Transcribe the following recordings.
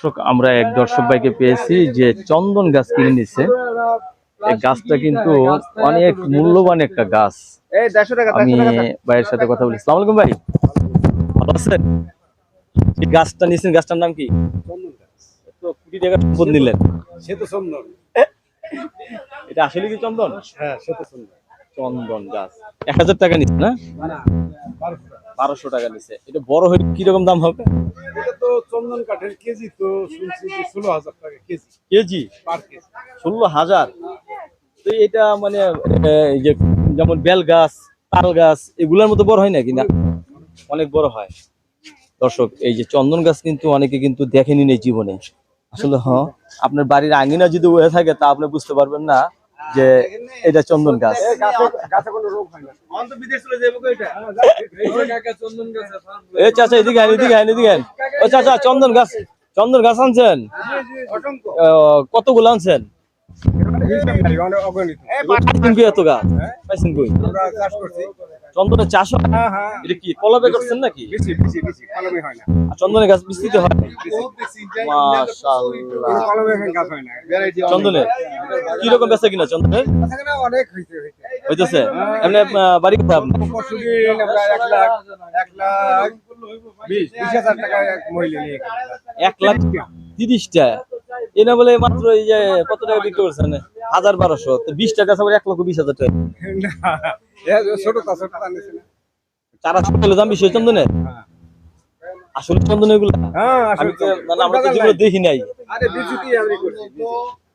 দর্শক আমরা এক দর্শক ভাইকে পেয়েছি যে চন্দন গাছ কিনে নিচ্ছে এই গাছটা কিন্তু অনেক মূল্যবান একটা গাছ। এই দেড়শো টাকা আমি ভাইয়ের সাথে কথা বলি। সালাম আলাইকুম ভাই। ভালো আছেন? গাছটা নিয়েছেন গাছটার নাম কি? চন্দন গাছ। তো কোটি টাকা সম্পদ নিলেন। সে তো চন্দন। এটা আসলে কি চন্দন? হ্যাঁ সে তো চন্দন। চন্দন গাছ। এক হাজার টাকা নিচ্ছে না? না বারোশো টাকা। নিচ্ছে এটা বড় হয়ে কীরকম দাম হবে? তো চন্দন কাঠের কেজি তো শুনছি যে ষোলো হাজার টাকা কেজি। কেজি? পার কেজি। ষোলো হাজার? তো এটা মানে যে যেমন বেল গাছ তাল গাছ এগুলোর মতো বড় হয় নাকি না? অনেক বড় হয়। দর্শক এই যে চন্দন গাছ কিন্তু অনেকে কিন্তু দেখেনি নেই জীবনে। আসলে হ্যাঁ আপনার বাড়ির আঙিনা যদি হয়ে থাকে তা আপনি বুঝতে পারবেন না যে এটা চন্দন গাছ। এই গাছে গাছে কোনো রোগ হয় না। অন্ত বিদেশ চলে যাব এটা? চন্দন গাছ এ চাচা এদিকে এদিকে এদিকে ও চাচা চন্দন গাছ চন্দন গাছ আনছেন? আহ, কতগুলো আনছেন? অগণিত পাইছেন কই এত গাছ? পাইছেন কই? আমরা চন্দনের চাষ হয়? হ্যাঁ হ্যাঁ। এটা কি করছেন নাকি? কলমে হয় না। আর চন্দনের গাছ বিস্তৃত হয়? হয় চন্দনের কীরকম বেচা কিনা চন্দনের অনেক হয়েছে হয়েছে হইতেছে। এমনি বাড়ি কোথায় আপনার? এক লাখ এক লাখ বিশ বিশ টাকা এক মহিলা নিয়ে গেলাম। এক লাখ তিরিশটা এনা বলে মাত্র এই যে কত টাকা বিক্রি করছেন হাজার বারোশো। তো বিশ টাকা এক লক্ষ বিশ হাজার টাকা। না, এ ছোট তা ছোট তা নিছে না। চারা ছোট হলে দাম বেশি চন্দনের। আসলে চন্দন এগুলো। হ্যাঁ, আমি তো তো- মানে আমরা তো যেগুলো দেখি নাই।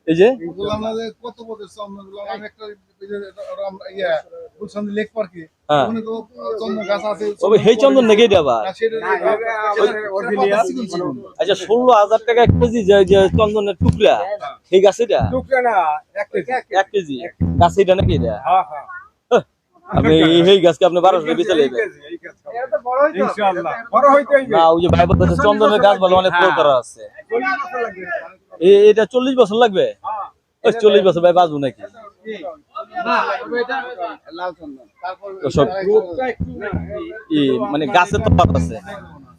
এই যে? কত বছর চন্দনগুলো ইয়া গুলশান লেক পার্কে হ্যাঁ। ওখানে তো চন্দন গাছ আছে। নাকি এটা আবার। আচ্ছা ষোলো হাজার টাকা এক কেজি যে চন্দনের টুকরা টুকরা না, এক কেজি। গাছ এটা নাকি এটা? হ্যাঁ, হ্যাঁ। এই- গাছকে আপনি বারোশো নেবেন। না ওই যে ভাই বলতেছে চন্দনের গাছ বলে অনেক প্রকার আছে। এটা চল্লিশ বছর লাগবে? হ্যাঁ। ওই চল্লিশ বছর ভাই বাঁচবো নাকি? মানে গাছের তো পাত আছে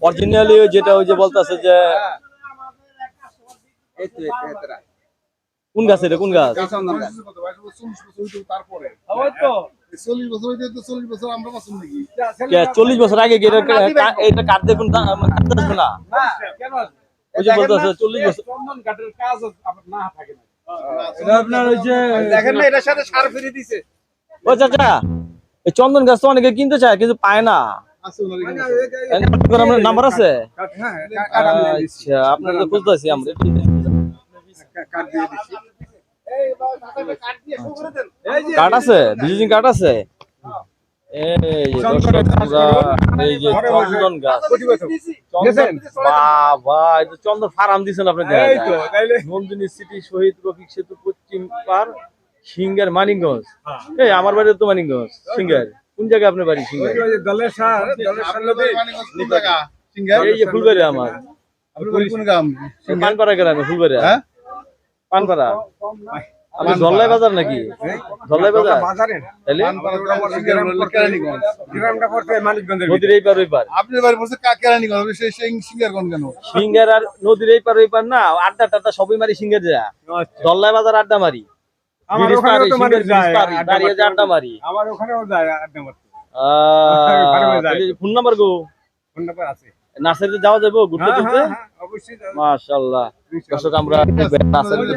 অরিজিনালি যেটা ওই যে বলতেছে যে। কোন গাছ এটা? কোন গাছ? চল্লিশ বছর আগে এটা কাট দেখুন কাটতে আসবে না? না, কেন? ওই যে বলতেছে চল্লিশ বছর চন্দন কাঠের কাজ না থাকে না। আপনার ওই যে দেখেন না এটার সাথে সার ফিরে দিছে ও চাচা এই চন্দন গাছ তো অনেকে কিনতে চায় কিন্তু পায় না আছে ওনার নাম্বার আছে হ্যাঁ। আচ্ছা আপনার তো খুঁজতেছি আমরা কার্ড আছে ভিজিটিং কার্ড আছে এই যে দর্শক আমরা এই যে চন্দন গাছ। কোটি বাবা এই চন্দন ফার্ম দিছেন আপনি এই তো তাইলে। নন্দিনী সিটি শহীদ রফিক সেতু পশ্চিম পার সিঙ্গার মানিকগঞ্জ। এই আমার বাড়ি তো মানিকগঞ্জ সিঙ্গার। কোন জায়গায় আপনার বাড়ি সিঙ্গার? এই যে ফুলবাড়ি আমার। আপনার বাড়ি কোন গ্রাম? ফুলবাড়ি। হ্যাঁ? পানপাড়া। ধল্লাই বাজার নাকি? ধল্লাই বাজার? বাজারে গ্রামটা মানিকগঞ্জের নদীর এই পার ওই পার। আপনার বাড়ি কেরানীগঞ্জ, সেই- সিঙ্গারগঞ্জ কেন? সিঙ্গার আর নদীর এই পার ওই পার না আড্ডা টাড্ডা সবই মারি সিঙ্গার যা। ধল্লাই বাজার আড্ডা মারি। আমার ওখানেও তো মানুষ যায় আড্ডা দাঁড়িয়ে যে আড্ডা মারি। আমার ওখানেও যায় আড্ডা মারতে। ফোন নাম্বার গো। ফোন নাম্বার আছে। নার্সারিতে যাওয়া যাব ঘুরতে হ্যাঁ, ঘুরতে হ্যাঁ, হ্যাঁ। মাশাআল্লাহ। দর্শক আমরা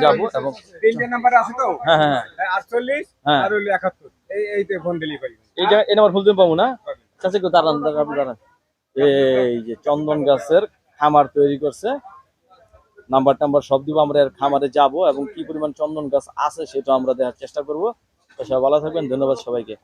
যাব এবং তিনটে নাম্বার আছে তো? হ্যাঁ হ্যাঁ। আটচল্লিশ হ্যাঁ। আর হইল একাত্তর। এই এইতে ফোন ডেলিভারি এই নাম্বার পাবো না? চাচা দাঁড়ান দাঁড়ান দাঁড়ান। এই যে চন্দন গাছের খামার তৈরি করছে। নাম্বার টাম্বার সব দিব আমরা এর খামারে যাব এবং কি পরিমাণ চন্দন গাছ আছে সেটা আমরা দেখার চেষ্টা করব। তো সবাই ভালো থাকবেন ধন্যবাদ সবাইকে।